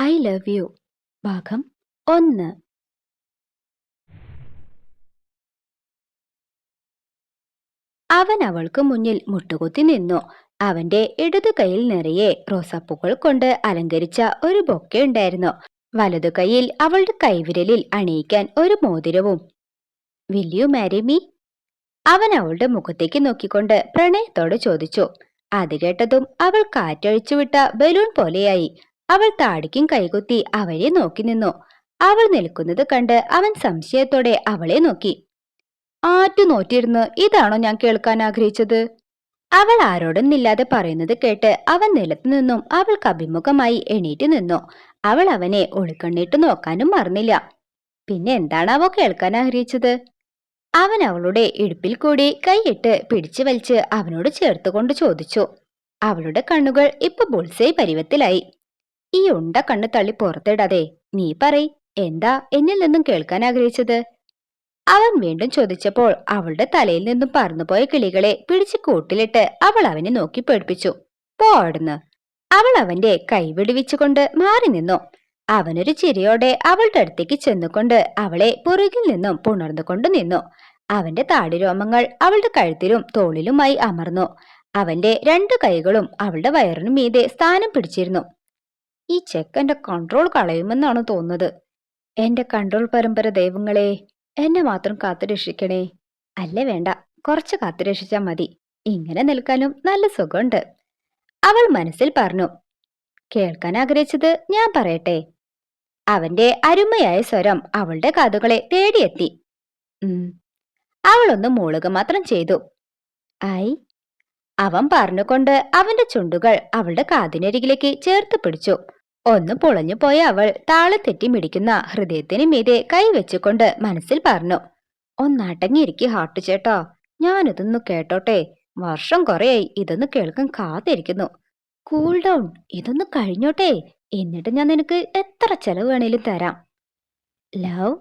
I love you. ഭാഗം ഒന്ന്. അവൻ അവൾക്ക് മുന്നിൽ മുട്ടുകുത്തി നിന്നു. അവന്റെ ഇടതു കൈയിൽ നിറയെ റോസാപ്പൂക്കൾ കൊണ്ട് അലങ്കരിച്ച ഒരു ബൊക്കെ ഉണ്ടായിരുന്നു. വലതു കൈയിൽ അവളുടെ കൈവിരലിൽ അണിയിക്കാൻ ഒരു മോതിരവും. വിൽ യു മാരി മീ അവൻ അവളുടെ മുഖത്തേക്ക് നോക്കിക്കൊണ്ട് പ്രണയത്തോടെ ചോദിച്ചു. അത് കേട്ടതും അവൾ കാറ്റഴിച്ചുവിട്ട ബലൂൺ പോലെയായി. അവൾ താടിക്കും കൈകുത്തി അവരെ നോക്കി നിന്നു. അവൾ നിൽക്കുന്നത് കണ്ട് അവൻ സംശയത്തോടെ അവളെ നോക്കി. ആറ്റു നോറ്റിരുന്ന് ഇതാണോ ഞാൻ കേൾക്കാൻ ആഗ്രഹിച്ചത്? അവൾ ആരോടൊന്നില്ലാതെ പറയുന്നത് കേട്ട് അവൻ നിലത്തു നിന്നും അവൾക്ക് അഭിമുഖമായി എണീറ്റ് നിന്നു. അവൾ അവനെ ഒളിക്കണ്ണിട്ട് നോക്കാനും മറന്നില്ല. പിന്നെ എന്താണ് എന്താണാവോ കേൾക്കാൻ ആഗ്രഹിച്ചത്? അവൻ അവളുടെ ഇടുപ്പിൽ കൂടി കൈയിട്ട് പിടിച്ചു വലിച്ച് അവനോട് ചേർത്തുകൊണ്ട് ചോദിച്ചു. അവളുടെ കണ്ണുകൾ ഇപ്പൊ ബുൾസൈ പരുവത്തിലായി. ഈ ഉണ്ട കണ്ണ് തള്ളി പുറത്തിടാതെ നീ പറയ് എന്താ എന്നിൽ നിന്നും കേൾക്കാൻ ആഗ്രഹിച്ചത്? അവൻ വീണ്ടും ചോദിച്ചപ്പോൾ അവളുടെ തലയിൽ നിന്നും പറന്നുപോയ കിളികളെ പിടിച്ച് കൂട്ടിലിട്ട് അവൾ അവനെ നോക്കി പേടിപ്പിച്ചു. പോടുന്നു അവൾ അവന്റെ കൈ വിടുവിച്ചുകൊണ്ട് മാറി നിന്നു. അവനൊരു ചിരിയോടെ അവളുടെ അടുത്തേക്ക് ചെന്നുകൊണ്ട് അവളെ പുറകിൽ നിന്നും പുണർന്നുകൊണ്ട് നിന്നു. അവന്റെ താടിരോമങ്ങൾ അവളുടെ കഴുത്തിലും തോളിലുമായി അമർന്നു. അവന്റെ രണ്ടു കൈകളും അവളുടെ വയറിനു മീതെ സ്ഥാനം പിടിച്ചിരുന്നു. ഈ ചെക്കന്റെ കൺട്രോൾ കളയുമെന്നാണ് തോന്നുന്നത്. എന്റെ കൺട്രോൾ പരമ്പര ദൈവങ്ങളെ എന്നെ മാത്രം കാത്തുരക്ഷിക്കണേ. അല്ലേ വേണ്ട കുറച്ച് കാത്തുരക്ഷിച്ചാൽ മതി. ഇങ്ങനെ നിൽക്കാനും നല്ല സുഖമുണ്ട്. അവൾ മനസ്സിൽ പറഞ്ഞു കേൾക്കാൻ ആഗ്രഹിച്ചത് ഞാൻ പറയട്ടെ. അവന്റെ അരുമയായ സ്വരം അവളുടെ കാതുകളെ തേടിയെത്തി. അവളൊന്ന് മൂളുക മാത്രം ചെയ്തു. ഐ അവൻ പറഞ്ഞുകൊണ്ട് അവന്റെ ചുണ്ടുകൾ അവളുടെ കാതിനരികിലേക്ക് ചേർത്ത് പിടിച്ചു. ഒന്ന് പൊളഞ്ഞു പോയ അവൾ താളെ തെറ്റി മിടിക്കുന്ന ഹൃദയത്തിന് മീതെ കൈവച്ചുകൊണ്ട് മനസ്സിൽ പറഞ്ഞു ഒന്നടങ്ങിയിരിക്കി ഹാർട്ട് ചേട്ടോ. ഞാനിതൊന്ന് കേട്ടോട്ടെ. വർഷം കുറയായി ഇതൊന്ന് കേൾക്കാൻ കാത്തിരിക്കുന്നു. കൂൾ ഡൗൺ ഇതൊന്ന് കഴിഞ്ഞോട്ടെ. എന്നിട്ട് ഞാൻ നിനക്ക് എത്ര ചെലവ് വേണേലും തരാം. ലവ്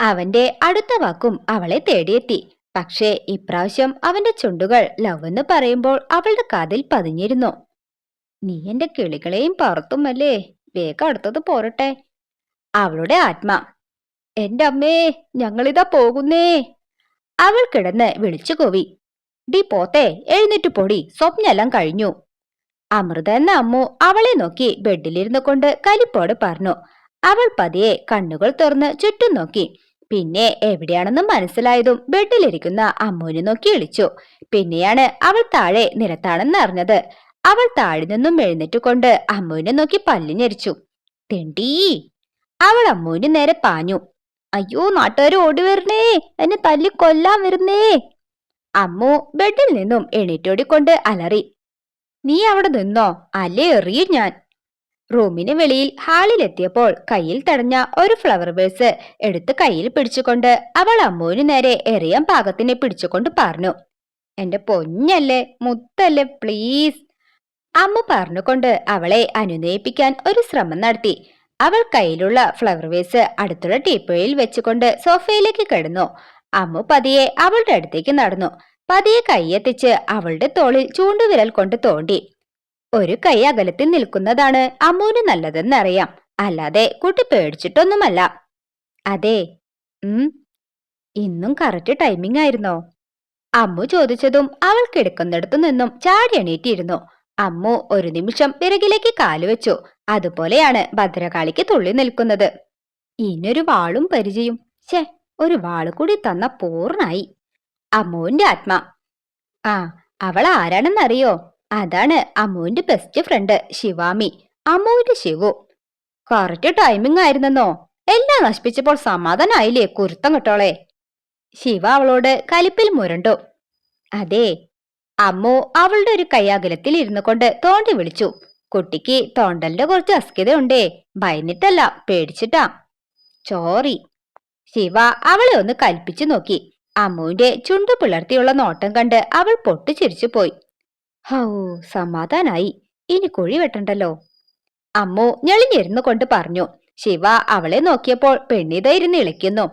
അവന്റെ അടുത്ത വാക്കും അവളെ തേടിയെത്തി. പക്ഷേ ഇപ്രാവശ്യം അവന്റെ ചുണ്ടുകൾ ലവ് എന്ന് പറയുമ്പോൾ അവളുടെ കാതിൽ പതിഞ്ഞിരുന്നു. നീ എന്റെ കിളികളെയും പറത്തുമല്ലേ? വേഗം അടുത്തത് പോരട്ടെ. അവളുടെ ആത്മാ എന്റെ അമ്മേ ഞങ്ങളിതാ പോകുന്നേ. അവൾ കിടന്ന് വിളിച്ചു കോവി ഡി പോത്തെ എഴുന്നേറ്റ് പൊടി സ്വപ്നെല്ലാം കഴിഞ്ഞു. അമൃത എന്ന അമ്മു അവളെ നോക്കി ബെഡിലിരുന്നു കൊണ്ട് കലിപ്പോട് പറഞ്ഞു അവൾ പതിയെ കണ്ണുകൾ തുറന്ന് ചുറ്റും നോക്കി പിന്നെ എവിടെയാണെന്ന് മനസ്സിലായതും ബെഡിലിരിക്കുന്ന അമ്മുവിനെ നോക്കി വിളിച്ചു പിന്നെയാണ് അവൾ താഴെ നിരത്താണെന്ന് അറിഞ്ഞത്. അവൾ താഴെ നിന്നും എഴുന്നേറ്റുകൊണ്ട് അമ്മുവിനെ നോക്കി പല്ലിഞ്ഞരിച്ചു തെണ്ടീ! അവൾ അമ്മുവിന് നേരെ പാഞ്ഞു. അയ്യോ നാട്ടുകാർ ഓടി വരണേ! എന്നെ തല്ലി കൊല്ലാൻ വരുന്നേ! അമ്മു ബെഡിൽ നിന്നും എണീറ്റോടിക്കൊണ്ട് അലറി. നീ അവിടെ നിന്നോ? അല്ലേ എറിയും ഞാൻ? റൂമിന് വെളിയിൽ ഹാളിലെത്തിയപ്പോൾ കയ്യിൽ തടഞ്ഞ ഒരു ഫ്ലവർ വേഴ്സ് എടുത്ത് കയ്യിൽ പിടിച്ചുകൊണ്ട് അവൾ അമ്മുവിന് നേരെ എറിയാൻ പാകത്തിനെ പിടിച്ചുകൊണ്ട് പറഞ്ഞു എന്റെ പൊന്നല്ലേ മുത്തല്ലേ പ്ലീസ്! അമ്മ പറഞ്ഞുകൊണ്ട് അവളെ അനുനയിപ്പിക്കാൻ ഒരു ശ്രമം നടത്തി. അവൾ കയ്യിലുള്ള ഫ്ലവർ വേസ് അടുത്തുള്ള ടീപ്പയിൽ വെച്ചുകൊണ്ട് സോഫയിലേക്ക് കിടന്നു. അമ്മ പതിയെ അവളുടെ അടുത്തേക്ക് നടന്നു. പതിയെ കൈയെത്തിച്ച് അവളുടെ തോളിൽ ചൂണ്ടുവിരൽ കൊണ്ട് തോണ്ടി. ഒരു കൈ അകലത്തിൽ നിൽക്കുന്നതാണ് അമ്മുവിന് നല്ലതെന്നറിയാം. അല്ലാതെ കുട്ടി പേടിച്ചിട്ടൊന്നുമല്ല. അതെ ഉം ഇന്നും കറക്റ്റ് ടൈമിംഗ് ആയിരുന്നോ? അമ്മു ചോദിച്ചതും അവൾ കിടക്കുന്നിടത്തു നിന്നും ചാടി എണീറ്റിരുന്നു. അമ്മു ഒരു നിമിഷം പിറകിലേക്ക് കാലുവെച്ചു അതുപോലെയാണ് ഭദ്രകാളിക്ക് തുള്ളി നിൽക്കുന്നത്. ഇനൊരു വാളും പരിചയം. ഛേ ഒരു വാൾ കൂടി തന്ന പൂർണായി. അമ്മുവിന്റെ ആത്മ. ആ അവൾ ആരാണെന്നറിയോ? അതാണ് അമ്മുവിന്റെ ബെസ്റ്റ് ഫ്രണ്ട് ശിവാമി. അമ്മുവിന്റെ ശിവു. കറക്റ്റ് ടൈമിംഗ് ആയിരുന്നെന്നോ എല്ലാം നശിപ്പിച്ചപ്പോൾ സമാധാനായില്ലേ കുരുത്തം കിട്ടോളെ? ശിവ അവളോട് കലിപ്പിൽ മുരണ്ടു. അതെ അമ്മു അവളുടെ ഒരു കൈയാകലത്തിൽ ഇരുന്നു കൊണ്ട് തോണ്ടി വിളിച്ചു. കുട്ടിക്ക് തോണ്ടലിന്റെ കുറച്ച് അസ്കിതയുണ്ടേ ഭയന്നിട്ടല്ല പേടിച്ചിട്ടാ. ചോറി. ശിവ അവളെ ഒന്ന് കൽപ്പിച്ചു നോക്കി. അമ്മുവിന്റെ ചുണ്ടു പിളർത്തിയുള്ള നോട്ടം കണ്ട് അവൾ പൊട്ടിച്ചിരിച്ചു പോയി. ഹൗ സമാധാനായി. ഇനി കുഴി വെട്ടണ്ടല്ലോ. അമ്മു ഞെളിഞ്ഞിരുന്നു കൊണ്ട് പറഞ്ഞു. ശിവ അവളെ നോക്കിയപ്പോൾ പെണ്ണിത ഇരുന്ന് ഇളിക്കുന്നു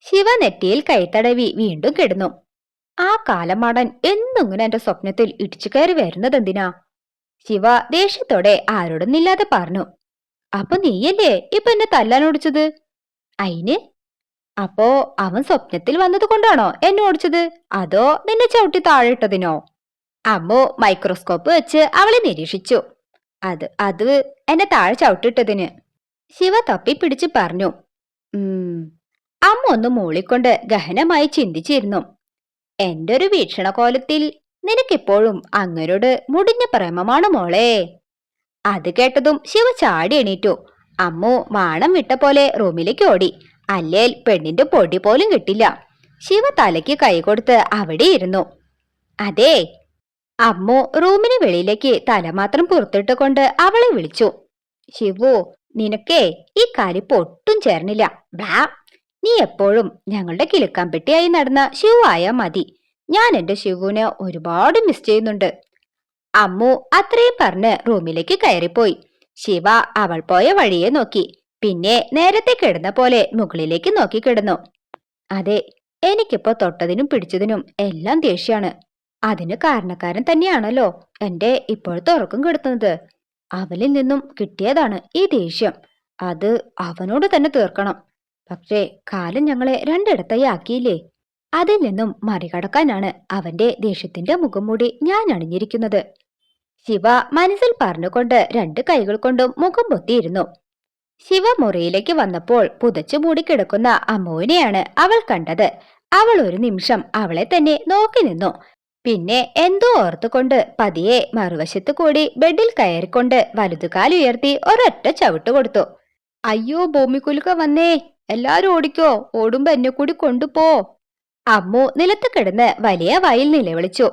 ശിവ നെറ്റിയിൽ കൈത്തടവി വീണ്ടും കിടന്നു. ആ കാലമാടൻ എന്നിങ്ങനെ എന്റെ സ്വപ്നത്തിൽ ഇടിച്ചു കയറി വരുന്നത് എന്തിനാ? ശിവ ദേഷ്യത്തോടെ ആരോടൊന്നില്ലാതെ പറഞ്ഞു. അപ്പൊ നീയല്ലേ ഇപ്പൊ എന്നെ തല്ലാൻ ഓടിച്ചത്? അയിന്? അപ്പോ അവൻ സ്വപ്നത്തിൽ വന്നത് കൊണ്ടാണോ എന്നെ ഓടിച്ചത്? അതോ നിന്നെ ചവിട്ടി താഴെട്ടതിനോ അമ്മു മൈക്രോസ്കോപ്പ് വെച്ച് അവളെ നിരീക്ഷിച്ചു. അത് അത് എന്നെ താഴെ ചവിട്ടിട്ടതിന് ശിവ തപ്പി പിടിച്ച് പറഞ്ഞു. അമ്മ ഒന്ന് മൂളിക്കൊണ്ട് ഗഹനമായി ചിന്തിച്ചിരുന്നു. എന്റെ ഒരു വീക്ഷണകോലത്തിൽ നിനക്കിപ്പോഴും അങ്ങരോട് മുടിഞ്ഞ പ്രേമമാണ് മോളെ. അത് കേട്ടതും ശിവ ചാടി എണീറ്റു. അമ്മു വാണം വിട്ട പോലെ റൂമിലേക്ക് ഓടി. അല്ലേൽ പെണ്ണിന്റെ പൊടി പോലും കിട്ടില്ല. ശിവ തലയ്ക്ക് കൈകൊടുത്ത് അവിടെ ഇരുന്നു. അതെ. അമ്മു റൂമിന് വെളിയിലേക്ക് തല മാത്രം പുറത്തിട്ട് കൊണ്ട് അവളെ വിളിച്ചു. ശിവു നിനക്കേ ഈ കാലിപ്പ് ഒട്ടും ചേർന്നില്ല. ബ്ലാ. നീ എപ്പോഴും ഞങ്ങളുടെ കിലുക്കാൻ പെട്ടിയായി നടന്ന ശിവു ആയാ മതി. ഞാൻ എന്റെ ശിവുവിനെ ഒരുപാട് മിസ് ചെയ്യുന്നുണ്ട്. അമ്മു അത്രയും പറഞ്ഞ് റൂമിലേക്ക് കയറിപ്പോയി. ശിവ അവൾ പോയ വഴിയെ നോക്കി. പിന്നെ നേരത്തെ കിടന്ന പോലെ മുകളിലേക്ക് നോക്കി കിടന്നു. അതെ എനിക്കിപ്പോ തൊട്ടതിനും പിടിച്ചതിനും എല്ലാം ദേഷ്യാണ് അതിന് കാരണക്കാരൻ തന്നെയാണല്ലോ എന്റെ ഇപ്പോഴത്തെ ഉറക്കം കെടുത്തുന്നത്. അവനിൽ നിന്നും കിട്ടിയതാണ് ഈ ദേഷ്യം. അത് അവനോട് തന്നെ തീർക്കണം. പക്ഷേ കാലം ഞങ്ങളെ രണ്ടിടത്തായി ആക്കിയില്ലേ? അതിൽ നിന്നും മറികടക്കാനാണ് അവന്റെ ദേഷ്യത്തിന്റെ മുഖംമൂടി ഞാൻ അണിഞ്ഞിരിക്കുന്നത്. ശിവ മനസ്സിൽ പറഞ്ഞുകൊണ്ട് രണ്ട് കൈകൾ കൊണ്ടും മുഖം പൊത്തിയിരുന്നു. ശിവ മുറിയിലേക്ക് വന്നപ്പോൾ പുതച്ചു മൂടി കിടക്കുന്ന അമ്മുവിനെയാണ് അവൾ കണ്ടത്. അവൾ ഒരു നിമിഷം അവളെ തന്നെ നോക്കി നിന്നു. പിന്നെ എന്തോ ഓർത്തുകൊണ്ട് പതിയെ മറുവശത്ത് കൂടി ബെഡിൽ കയറിക്കൊണ്ട് വലുതുകാലുയർത്തി ഒരൊറ്റ ചവിട്ട് കൊടുത്തു. അയ്യോ ഭൂമിക്കുലുക്ക വന്നേ! എല്ലാരും ഓടിക്കോ. ഓടുമ്പോ എന്നെ കൂടി കൊണ്ടുപോ. അമ്മു നിലത്ത് കിടന്ന് വലിയ വായിൽ നിലവിളിച്ചു.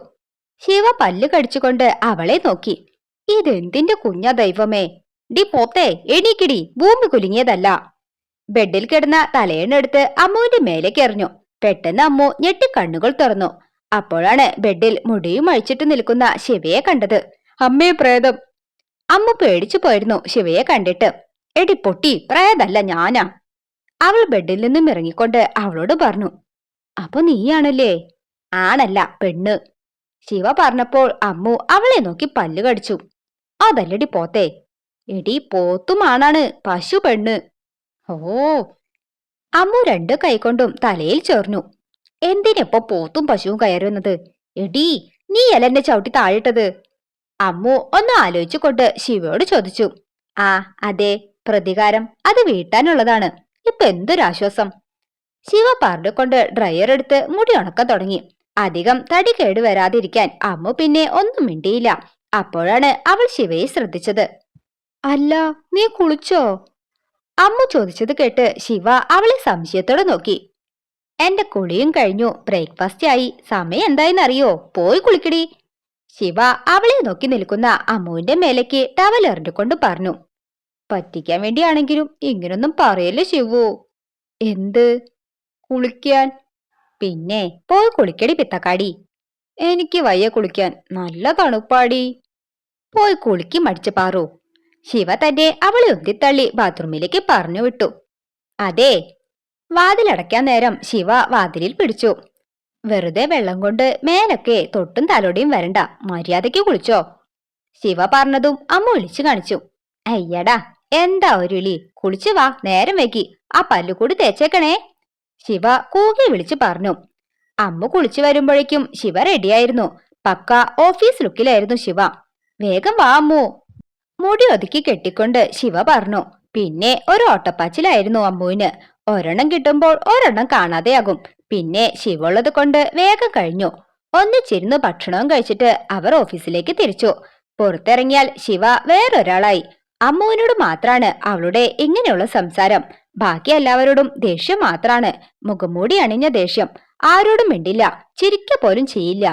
ശിവ പല്ല് കടിച്ചുകൊണ്ട് അവളെ നോക്കി. ഇതെന്തിന്റെ കുഞ്ഞ ദൈവമേ? ഡി പോത്തേ എണീക്കിടി. ഭൂമി കുലുങ്ങിയതല്ല. ബെഡിൽ കിടന്ന തലയെണ്ണെടുത്ത് അമ്മുവിന്റെ മേലേക്ക് എറിഞ്ഞു. പെട്ടെന്ന് അമ്മു ഞെട്ടി കണ്ണുകൾ തുറന്നു. അപ്പോഴാണ് ബെഡിൽ മുടിയും അഴിച്ചിട്ട് നിൽക്കുന്ന ശിവയെ കണ്ടത്. അമ്മേ പ്രേതം. അമ്മ പേടിച്ചു പോയിരുന്നു ശിവയെ കണ്ടിട്ട്. എടി പൊട്ടി പ്രേതല്ല ഞാനാ. അവൾ ബെഡിൽ നിന്നും ഇറങ്ങിക്കൊണ്ട് അവളോട് പറഞ്ഞു അപ്പൊ നീയാണല്ലേ? ആണല്ല പെണ്ണ്. ശിവ പറഞ്ഞപ്പോൾ അമ്മു അവളെ നോക്കി പല്ലു കടിച്ചു. അതല്ലടി പോത്തേ എടി പോത്തുമാണാണ് പശു പെണ്ണ്. ഓ. അമ്മു രണ്ടു കൈകൊണ്ടും തലയിൽ ചേർന്നു. എന്തിനെപ്പോ പോത്തും പശുവും കയറുന്നത്? എടി നീ എന്നെ ചവിട്ടി താഴിട്ടത് അമ്മു ഒന്ന് ആലോചിച്ചുകൊണ്ട് ശിവയോട് ചോദിച്ചു. ആ അതെ പ്രതികാരം. അത് വീട്ടാനുള്ളതാണ്. ഇപ്പൊ എന്തൊരാശ്വാസം? ശിവ കൊണ്ട് ഡ്രയർ എടുത്ത് മുടി ഉണക്കാൻ തുടങ്ങി. അധികം തടി കേട് വരാതിരിക്കാൻ അമ്മു പിന്നെ ഒന്നും മിണ്ടിയില്ല. അപ്പോഴാണ് അവൾ ശിവയെ ശ്രദ്ധിച്ചത്. അല്ല നീ കുളിച്ചോ? അമ്മ ചോദിച്ചത് കേട്ട് ശിവ അവളെ സംശയത്തോടെ നോക്കി. എന്റെ കുളിയും കഴിഞ്ഞു. ബ്രേക്ക്ഫാസ്റ്റ് ആയി. സമയം എന്തായെന്നറിയോ? പോയി കുളിക്കടി. ശിവ അവളെ നോക്കി നിൽക്കുന്ന അമ്മുവിന്റെ മേലേക്ക് ടവൽ എറിഞ്ഞുകൊണ്ട് പറഞ്ഞു. പറ്റിക്കാൻ വേണ്ടിയാണെങ്കിലും ഇങ്ങനൊന്നും പറയല്ലേ ശിവു? എന്ത്? കുളിക്കാൻ? പിന്നെ പോയി കുളിക്കടി പിത്തക്കാടി. എനിക്ക് വയ്യ കുളിക്കാൻ. നല്ല തണുപ്പാടി. പോയി കുളിക്കി മടിച്ചു പാറു. ശിവ തന്നെ അവളെ ഒന്തിത്തള്ളി ബാത്റൂമിലേക്ക് പറഞ്ഞു വിട്ടു. അതെ. വാതിലടയ്ക്കാൻ നേരം ശിവ വാതിലിൽ പിടിച്ചു. വെറുതെ വെള്ളം കൊണ്ട് മേലൊക്കെ തൊട്ടും തലോടിയും വരണ്ട. മര്യാദയ്ക്ക് കുളിച്ചോ. ശിവ പറഞ്ഞതും അമ്മ ഒളിച്ചു കാണിച്ചു. അയ്യടാ. എന്താ ഒരു ഇളി കുളിച്ചു വാ നേരം വെക്കി ആ പല്ലുകൂടി തേച്ചേക്കണേ. ശിവ കൂകി വിളിച്ചു പറഞ്ഞു. അമ്മ കുളിച്ചു വരുമ്പോഴേക്കും ശിവ റെഡിയായിരുന്നു. പക്ക ഓഫീസ് ലുക്കിലായിരുന്നു ശിവ. വേഗം വാ അമ്മു. മുടി ഒതുക്കി കെട്ടിക്കൊണ്ട് ശിവ പറഞ്ഞു. പിന്നെ ഒരു ഓട്ടപ്പാച്ചിലായിരുന്നു അമ്മുവിന്. ഒരെണ്ണം കിട്ടുമ്പോൾ ഒരെണ്ണം കാണാതെയാകും. പിന്നെ ശിവുള്ളത് കൊണ്ട് വേഗം കഴിഞ്ഞു. ഒന്നിച്ചിരുന്ന് ഭക്ഷണവും കഴിച്ചിട്ട് അവർ ഓഫീസിലേക്ക് തിരിച്ചു. പുറത്തിറങ്ങിയാൽ ശിവ വേറൊരാളായി. അമ്മുവിനോട് മാത്രാണ് അവളുടെ ഇങ്ങനെയുള്ള സംസാരം. ബാക്കി എല്ലാവരോടും ദേഷ്യം മാത്രാണ്. മുഖംമൂടി അണിഞ്ഞ ദേഷ്യം. ആരോടും മിണ്ടില്ല. ചിരിക്ക പോലും ചെയ്യില്ല.